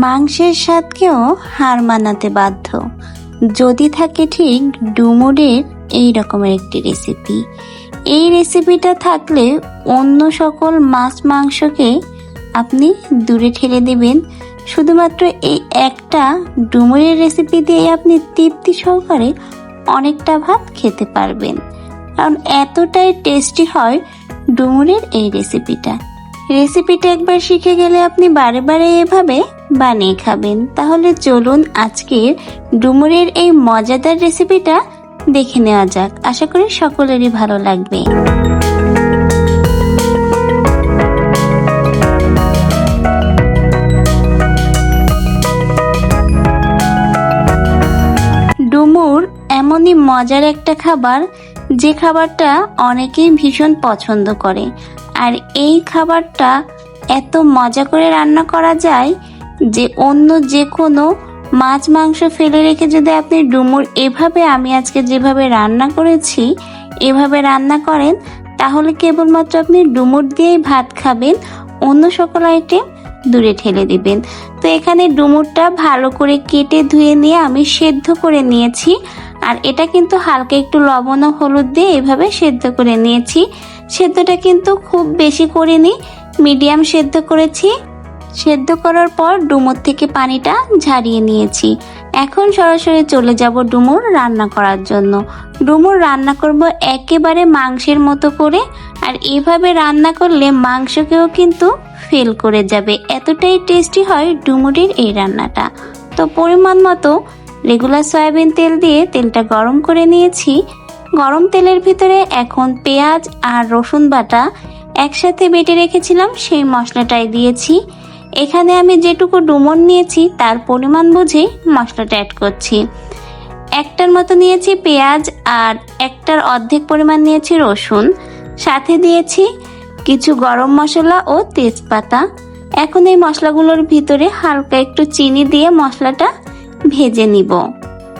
মাংসের স্বাদকেও হার মানাতে বাধ্য। যদি থাকে ঠিক ডুমুরের এই রকমের একটি রেসিপি এই রেসিপিটা থাকলে অন্য সকল মাছ মাংসকে আপনি দূরে ঠেলে দেবেন। শুধুমাত্র এই একটা ডুমুরের রেসিপি দিয়ে আপনি তৃপ্তি সহকারে অনেকটা ভাত খেতে পারবেন। কারণ এতটাই টেস্টি হয় ডুমুরের এই রেসিপিটা রেসিপিটা একবার শিখে গেলে আপনি বারে বারে এভাবে বানিয়ে খাবেন। তাহলে চলুন আজকের ডুমুরের এই মজাদার রেসিপিটা দেখে নেওয়া যাক। আশা করি সকলেরই ভালো লাগবে। ডুমুর এমনই মজার একটা খাবার, যে খাবারটা অনেকেই ভীষণ পছন্দ করে। আর এই খাবারটা এত মজা করে রান্না করা যায় যে অন্য যে কোনো মাছ, মাংস ফেলে রেখে যদি আপনি ডুমুর, এভাবে আমি আজকে যেভাবে রান্না করেছি, এভাবে রান্না করেন, তাহলে কেবলমাত্র আপনি ডুমুর দিয়েই ভাত খাবেন, অন্য সকল আইটেম দূরে ঠেলে দিবেন। তো এখানে ডুমুরটা ভালো করে কেটে ধুয়ে নিয়ে আমি সেদ্ধ করে নিয়েছি। আর এটা কিন্তু হালকা একটু লবণ ও হলুদ দিয়ে এভাবে সেদ্ধ করে নিয়েছি। সেদ্ধটা কিন্তু খুব বেশি করিনি, মিডিয়াম সেদ্ধ করেছি। সেদ্ধ করার পর ডুমুর থেকে পানিটা ঝারিয়ে নিয়েছি। এখন সরাসরি চলে যাব ডুমুর রান্না করার জন্য। ডুমুর রান্না করব একেবারে মাংসের মতো করে, আর এভাবে রান্না করলে মাংসকেও কিন্তু ফেল করে যাবে। এতটাই টেস্টি হয় ডুমুরের এই রান্নাটা। তো পরিমাণ মতো রেগুলার সয়াবিন তেল দিয়ে তেলটা গরম করে নিয়েছি। গরম তেলের ভিতরে এখন পেঁয়াজ আর রসুন বাটা একসাথে বেটে রেখেছিলাম, সেই মশলাটাই দিয়েছি। এখানে আমি যেটুকু ডুমন নিয়েছি, তার পরিমাণ বুঝে মশলাটা অ্যাড করছি। একটার মতো নিয়েছি পেঁয়াজ আর একটার অর্ধেক পরিমাণ নিয়েছি রসুন। সাথে দিয়েছি কিছু গরম মশলা ও তেজপাতা। এখন এই মশলাগুলোর ভিতরে হালকা একটু চিনি দিয়ে মশলাটা ভেজে নিব।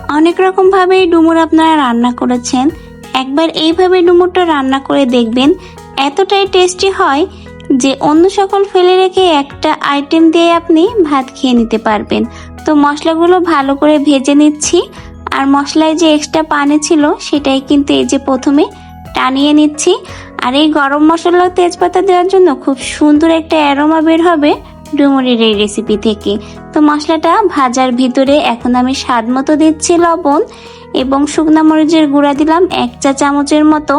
অনেক রকম ভাবে ডুমুর আপনারা রান্না করেছেন। একবার এইভাবে ডুমুরটা রান্না করে দেখবেন, এতটাই টেস্টি হয় যে অন্য সকল ফেলে রেখে একটা আইটেম দিয়ে আপনি ভাত খেয়ে নিতে পারবেন। তো মশলাগুলো ভালো করে ভেজে নিচ্ছি। আর মশলায় যে এক্সট্রা পানি ছিল, সেটাই কিন্তু এই যে প্রথমে টানিয়ে নিচ্ছি। আর এই গরম মশলা তেজপাতা দেওয়ার জন্য খুব সুন্দর একটা অ্যারোমা বের হবে। ডুমুরের এই রেসিপি থেকে। তো মশলাটা ভাজার ভিতরে এখন আমি স্বাদ মতো দিচ্ছি লবণ এবং শুকনা মরিচের গুঁড়া দিলাম এক চা চামচের মতো।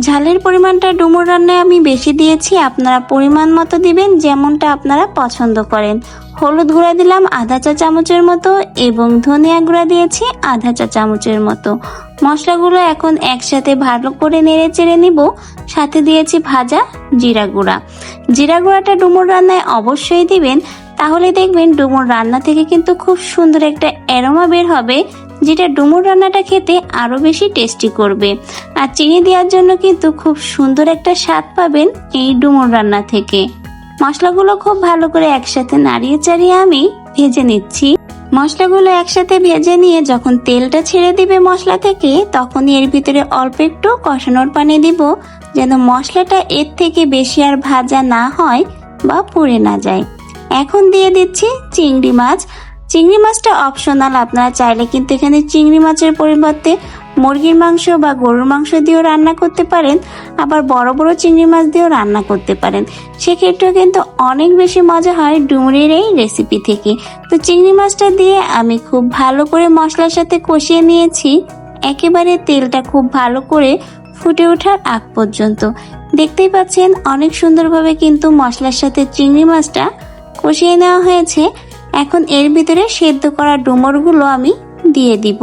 ঝালের পরিমাণটা ডুমুর রান্নায় আমি বেশি দিয়েছি, আপনারা পরিমাণ মতো দিবেন যেমনটা আপনারা পছন্দ করেন। হলুদ গুঁড়া দিলাম আধা চা চামচের মতো এবং ধনিয়া গুঁড়া দিয়েছি আধা চা চামচের মতো। মশলাগুলো এখন একসাথে ভালো করে নেড়ে চেড়ে নিব। সাথে দিয়েছি ভাজা জিরা গুঁড়া। জিরা গুঁড়াটা ডুমুর রান্নায় অবশ্যই দিবেন। তাহলে দেখবেন ডুমুর রান্না থেকে কিন্তু খুব সুন্দর একটা অ্যারোমা বের হবে, যেটা ডুমুর রান্নাটা খেতে আরও বেশি টেস্টি করবে। আর চিনি দেওয়ার জন্য কিন্তু খুব সুন্দর একটা স্বাদ পাবেন এই ডুমুর রান্না থেকে। মশলাগুলো খুব ভালো করে একসাথে নাড়িয়ে চাড়িয়ে আমি ভেজে নিচ্ছি। মশলাগুলো একসাথে ভেজে নিয়ে যখন তেলটা ছেড়ে দিবে মশলা থেকে, তখনই এর ভিতরে অল্প একটু কষানোর পানি দিব, যেন মশলাটা এর থেকে বেশি আর ভাজা না হয় বা পুড়ে না যায়। এখন দিয়ে দিচ্ছি চিংড়ি মাছ চিংড়ি মাছটা অপশনাল আপনারা চাইলে কিন্তু এখানে চিংড়ি মাছের পরিবর্তে মুরগির মাংস বা গরুর মাংস দিয়েও রান্না করতে পারেন, আবার বড় বড় চিংড়ি মাছ দিয়েও রান্না করতে পারেন। সেক্ষেত্রেও কিন্তু অনেক বেশি মজা হয় ডুমুরের এই রেসিপি থেকে। তো চিংড়ি মাছটা দিয়ে আমি খুব ভালো করে মশলার সাথে কষিয়ে নিয়েছি। একেবারে তেলটা খুব ভালো করে ফুটে ওঠার আগ পর্যন্ত। দেখতেই পাচ্ছেন অনেক সুন্দরভাবে কিন্তু মশলার সাথে চিংড়ি মাছটা কষিয়ে নেওয়া হয়েছে। এখন এর ভিতরে সেদ্ধ করা ডুমুরগুলো আমি দিয়ে দিব।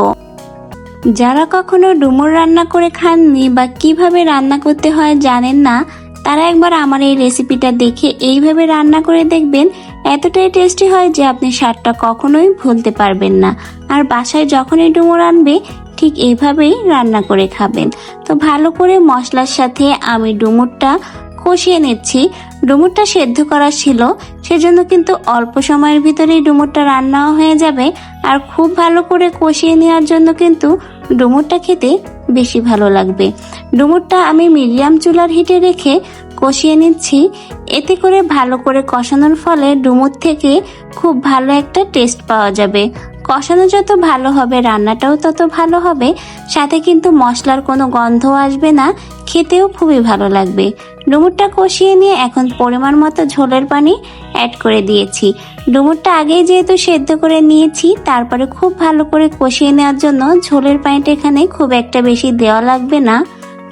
যারা কখনো ডুমুর রান্না করে খাননি বা কীভাবে রান্না করতে হয় জানেন না, তারা একবার আমার এই রেসিপিটা দেখে এইভাবে রান্না করে দেখবেন, এতটাই টেস্টি হয় যে আপনি স্বাদটা কখনোই ভুলতে পারবেন না। আর বাসায় যখনই ডুমুর আনবে, ঠিক এইভাবেই রান্না করে খাবেন। তো ভালো করে মশলার সাথে আমি ডুমুরটা কষিয়ে নিচ্ছি। ডুমুরটা সেদ্ধ করা ছিল, সেজন্য কিন্তু অল্প সময়ের ভিতরেই ডুমুরটা রান্নাও হয়ে যাবে। আর খুব ভালো করে কষিয়ে নেওয়ার জন্য কিন্তু ডুমুরটা খেতে বেশি ভালো লাগবে। ডুমুরটা আমি মিডিয়াম চুলার হিটে রেখে কষিয়ে নিচ্ছি। এতে করে ভালো করে কষানোর ফলে ডুমুর থেকে খুব ভালো একটা টেস্ট পাওয়া যাবে। কষানো যত ভালো হবে, রান্নাটাও তত ভালো হবে। সাথে কিন্তু মশলার কোনো গন্ধ আসবে না, খেতেও খুবই ভালো লাগবে। ডুমুরটা কষিয়ে নিয়ে এখন পরিমাণ মতো ঝোলের পানি অ্যাড করে দিয়েছি। ডুমুরটা আগেই যেহেতু সেদ্ধ করে নিয়েছি, তারপরে খুব ভালো করে কষিয়ে নেওয়ার জন্য ঝোলের পানিটা এখানে খুব একটা বেশি দেওয়া লাগবে না।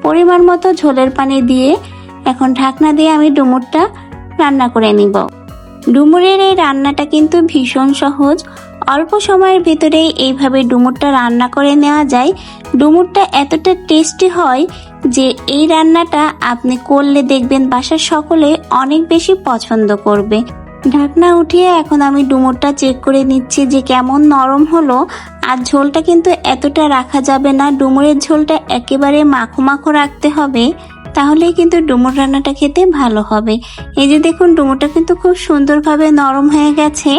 পরিমাণ মতো ঝোলের পানি দিয়ে এখন ঢাকনা দিয়ে আমি ডুমুরটা রান্না করে নিব। ডুমুরের এই রান্নাটা কিন্তু ভীষণ সহজ। অল্প সময়ের ভিতরেই এইভাবে ডুমুরটা রান্না করে নেওয়া যায়। ডুমুরটা এতটা টেস্টি হয় যে এই রান্নাটা আপনি করলে দেখবেন বাসার সকলে অনেক বেশি পছন্দ করবে। ঢাকনা উঠিয়ে এখন আমি ডুমুরটা চেক করে নিচ্ছি যে কেমন নরম হলো। আর ঝোলটা কিন্তু এতটা রাখা যাবে না। ডুমুরের ঝোলটা একেবারে মাখো মাখো রাখতে হবে। তাহলেই কিন্তু ডুমুর রান্নাটা খেতে ভালো হবে। এই যে দেখুন, ডুমুরটা কিন্তু খুব সুন্দরভাবে নরম হয়ে গেছে।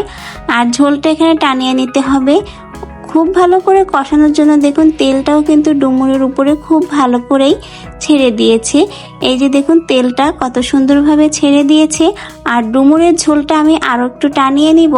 আর ঝোলটা এখানে টানিয়ে নিতে হবে। খুব ভালো করে কষানোর জন্য দেখুন, তেলটাও কিন্তু ডুমুরের উপরে খুব ভালো করেই ছেড়ে দিয়েছে। এই যে দেখুন, তেলটা কত সুন্দরভাবে ছেড়ে দিয়েছে। আর ডুমুরের ঝোলটা আমি আরও একটু টানিয়ে নিব।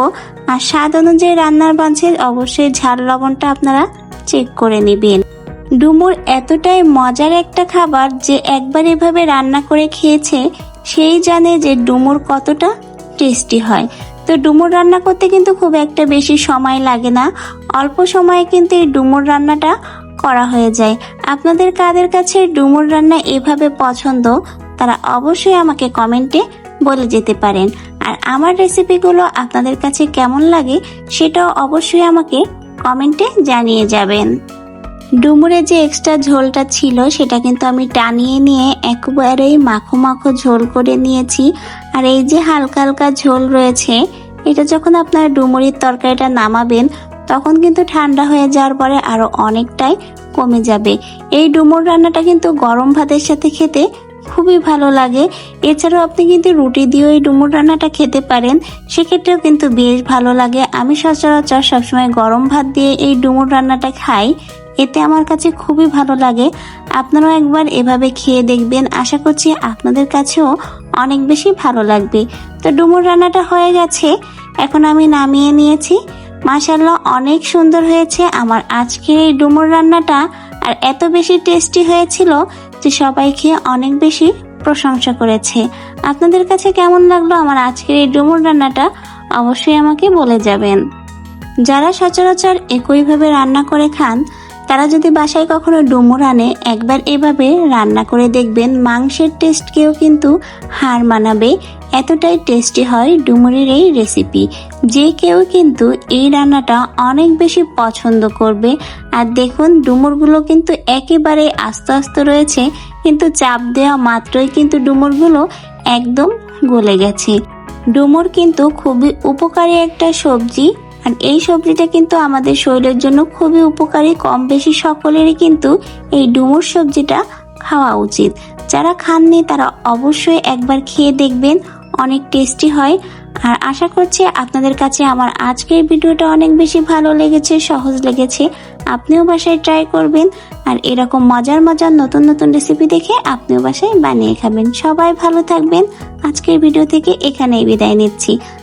আর স্বাদ অনুযায়ী রান্নার বাঞ্ছে অবশ্যই ঝাল লবণটা আপনারা চেক করে নেবেন। ডুমুর এতটাই মজার একটা খাবার যে একবার এভাবে রান্না করে খেয়েছে, সেই জানে যে ডুমুর কতটা টেস্টি হয়। তো ডুমুর রান্না করতে কিন্তু খুব একটা বেশি সময় লাগে না। অল্প সময়ে কিন্তু এই ডুমুর রান্নাটা করা হয়ে যায়। আপনাদের কাদের কাছে ডুমুর রান্না এভাবে পছন্দ, তারা অবশ্যই আমাকে কমেন্টে বলে যেতে পারেন। আর আমার রেসিপিগুলো আপনাদের কাছে কেমন লাগে, সেটাও অবশ্যই আমাকে কমেন্টে জানিয়ে যাবেন। ডুমুরে যে এক্সট্রা ঝোলটা ছিল, সেটা কিন্তু আমি টানিয়ে নিয়ে একবারেই মাখো মাখো ঝোল করে নিয়েছি। আর এই যে হালকা হালকা ঝোল রয়েছে, এটা যখন আপনারা ডুমুরির তরকারিটা নামাবেন, তখন কিন্তু ঠান্ডা হয়ে যাওয়ার পরে আরও অনেকটাই কমে যাবে। এই ডুমুর রান্নাটা কিন্তু গরম ভাতের সাথে খেতে খুবই ভালো লাগে। এছাড়াও আপনি কিন্তু রুটি দিয়েও এই ডুমুর রান্নাটা খেতে পারেন, সেক্ষেত্রেও কিন্তু বেশ ভালো লাগে। আমি সচরাচর সবসময় গরম ভাত দিয়ে এই ডুমুর রান্নাটা খাই। এতে আমার কাছে খুবই ভালো লাগে। আপনারাও একবার এভাবে খেয়ে দেখবেন। আশা করছি আপনাদের কাছেও অনেক বেশি ভালো লাগবে। তো ডুমুর রান্নাটা হয়ে গেছে। এখন আমি নামিয়ে নিয়েছি। মাশাল্লাহ অনেক সুন্দর হয়েছে আমার আজকের এই ডুমুর রান্নাটা। আর এত বেশি টেস্টি হয়েছিল যে সবাই খেয়ে অনেক বেশি প্রশংসা করেছে। আপনাদের কাছে কেমন লাগল আমার আজকের এই ডুমুর রান্নাটা? অবশ্যই আমাকে বলে যাবেন। যারা সচরাচর একইভাবে রান্না করে খান তারা যদি বাসায় কখনো ডুমুর আনে, একবার এভাবে রান্না করে দেখবেন মাংসের টেস্টকেও কিন্তু হার মানাবে। এতটাই টেস্টি হয় ডুমুরের এই রেসিপি। যে কেউ কিন্তু এই রান্নাটা অনেক বেশি পছন্দ করবে। আর দেখুন, ডুমুরগুলো কিন্তু একেবারে আস্তে আস্তে রয়েছে, কিন্তু চাপ দেওয়া মাত্রই কিন্তু ডুমুরগুলো একদম গলে গেছে। ডুমুর কিন্তু খুবই উপকারী একটা সবজি। আর এই সবজিটা কিন্তু আমাদের শরীরের জন্য খুবই উপকারী কম বেশি সকলেরই কিন্তু এই ডুমুর সবজিটা খাওয়া উচিত। যারা খাননি তারা অবশ্যই একবার খেয়ে দেখবেন, অনেক টেস্টি হয়। আর আশা করছি আপনাদের কাছে আমার আজকের ভিডিওটা অনেক বেশি ভালো লেগেছে, সহজ লেগেছে। আপনিও বাসায় ট্রাই করবেন আর এরকম মজার মজার নতুন নতুন রেসিপি দেখে আপনিও বাসায় বানিয়ে খাবেন। সবাই ভালো থাকবেন। আজকের ভিডিও থেকে এখানেই বিদায় নিচ্ছি।